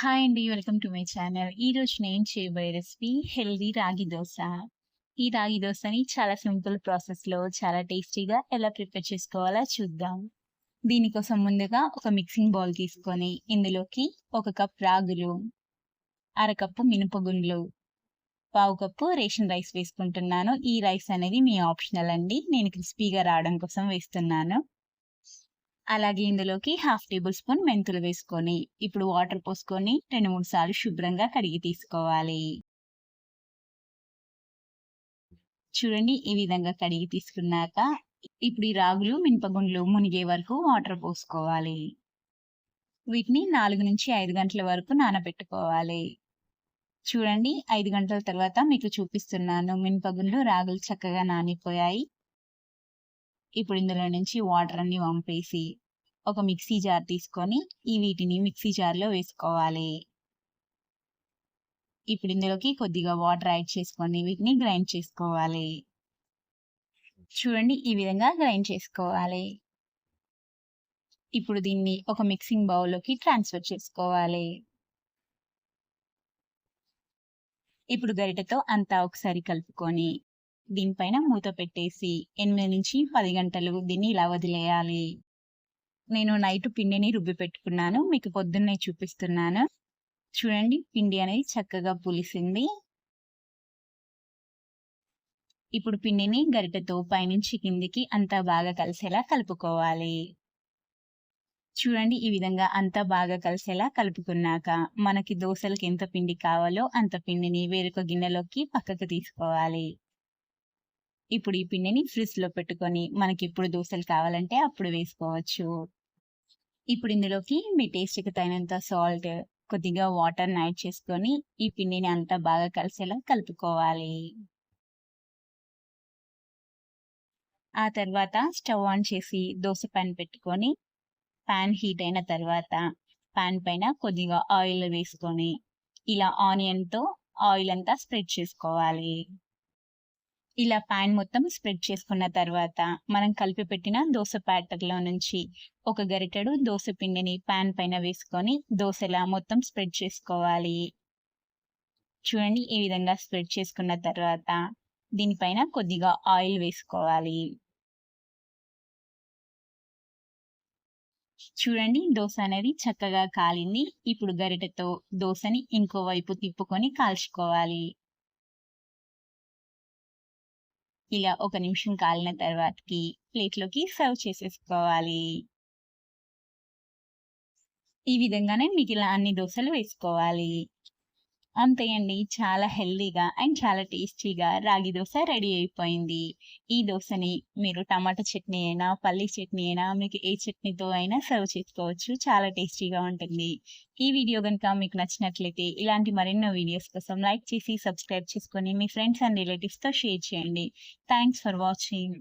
Hi అండి. Welcome to my channel. ఈరోజు నేను చేయబోయే రెసిపీ హెల్దీ రాగి దోశ ఈ రాగి దోశని చాలా సింపుల్ ప్రాసెస్‌లో చాలా టేస్టీగా ఎలా ప్రిపేర్ చేసుకోవాలో చూద్దాం. దీనికోసం ముందుగా ఒక మిక్సింగ్ బౌల్ తీసుకొని ఇందులోకి ఒక కప్ రాగులు, అరకప్పు మినపగుండ్లు, పావు కప్పు రేషన్ రైస్ వేసుకుంటున్నాను. ఈ రైస్ అనేది మీ ఆప్షనల్ అండి. నేను క్రిస్పీగా రావడం కోసం వేస్తున్నాను. అలాగే ఇందులోకి హాఫ్ టేబుల్ స్పూన్ మెంతులు వేసుకొని, ఇప్పుడు వాటర్ పోసుకొని 2, 3 సార్లు శుభ్రంగా కడిగి తీసుకోవాలి. చూడండి ఈ విధంగా కడిగి తీసుకున్నాక, ఇప్పుడు ఈ రాగులు, మినపగుండ్లు మునిగే వరకు వాటర్ పోసుకోవాలి. వీటిని 4-5 గంటల వరకు నానబెట్టుకోవాలి. చూడండి ఐదు గంటల తర్వాత మీకు చూపిస్తున్నాను. మినపగుండ్లు, రాగులు చక్కగా నానిపోయాయి. ఇప్పుడు ఇందులో నుంచి వాటర్ అన్ని వంపేసి, ఒక మిక్సీ జార్ తీసుకొని ఈ వీటిని మిక్సీ జార్‌లో వేసుకోవాలి. ఇప్పుడు ఇందులోకి కొద్దిగా వాటర్ యాడ్ చేసుకొని వీటిని గ్రైండ్ చేసుకోవాలి. చూడండి ఈ విధంగా గ్రైండ్ చేసుకోవాలి. ఇప్పుడు దీన్ని ఒక మిక్సింగ్ బౌల్‌లోకి ట్రాన్స్‌ఫర్ చేసుకోవాలి. ఇప్పుడు గరిటతో అంతా ఒకసారి కలుపుకొని, దీనిపైన మూత పెట్టేసి 8-10 గంటలు దీన్ని ఇలా వదిలేయాలి. నేను నైట్ పిండిని రుబ్బి పెట్టుకున్నాను. మీకు పొద్దున్నే చూపిస్తున్నాను. చూడండి పిండి అనేది చక్కగా పులిసింది. ఇప్పుడు పిండిని గరిటెతో పైనుంచి కిందికి అంతా బాగా కలిసేలా కలుపుకోవాలి. చూడండి ఈ విధంగా అంతా బాగా కలిసేలా కలుపుకున్నాక, మనకి దోసలకి ఎంత పిండి కావాలో అంత పిండిని వేరొక గిన్నెలోకి పక్కకు తీసుకోవాలి. ఇప్పుడు ఈ పిండిని ఫ్రిడ్జ్‌లో పెట్టుకొని మనకి ఎప్పుడు దోసలు కావాలంటే అప్పుడు వేసుకోవచ్చు. ఇప్పుడు ఇందులోకి మీ టేస్ట్‌కి తగినంత సాల్ట్, కొద్దిగా వాటర్‌ని యాడ్ చేసుకొని ఈ పిండిని అంతా బాగా కలిసేలా కలుపుకోవాలి. ఆ తర్వాత స్టవ్ ఆన్ చేసి దోశ పాన్ పెట్టుకొని, ప్యాన్ హీట్ అయిన తర్వాత ప్యాన్ పైన కొద్దిగా ఆయిల్ వేసుకొని, ఇలా ఆనియన్‌తో ఆయిల్ అంతా స్ప్రెడ్ చేసుకోవాలి. ఇలా పాన్ మొత్తం స్ప్రెడ్ చేసుకున్న తర్వాత, మనం కలిపి పెట్టిన దోశ బ్యాటర్‌లో నుంచి ఒక గరిటెడు దోస పిండిని పాన్ పైన వేసుకొని దోశలా మొత్తం స్ప్రెడ్ చేసుకోవాలి. చూడండి ఈ విధంగా స్ప్రెడ్ చేసుకున్న తర్వాత, దీనిపైన కొద్దిగా ఆయిల్ వేసుకోవాలి. చూడండి దోశ అనేది చక్కగా కాలింది. ఇప్పుడు గరిటెతో దోశని ఇంకో వైపు తిప్పుకొని కాల్చుకోవాలి. ఇలా ఒక నిమిషం కాలిన తర్వాతకి ప్లేట్‌లోకి సర్వ్ చేసేసుకోవాలి. ఈ విధంగానే మిగిలిన అన్ని దోసలు వేసుకోవాలి. అంతే అండి. చాలా హెల్దీగా అండ్ చాలా టేస్టీగా రాగి దోశ రెడీ అయిపోయింది. ఈ దోశని మీరు టమాటా చట్నీ అయినా, పల్లీ చట్నీ అయినా మీకు ఏ చట్నీతో అయినా సర్వ్ చేసుకోవచ్చు. చాలా టేస్టీగా ఉంటుంది. ఈ వీడియో కనుక మీకు నచ్చినట్లయితే ఇలాంటి మరెన్నో వీడియోస్ కోసం లైక్ చేసి, సబ్స్క్రైబ్ చేసుకొని మీ ఫ్రెండ్స్ అండ్ రిలేటివ్స్‌తో షేర్ చేయండి. Thanks for watching.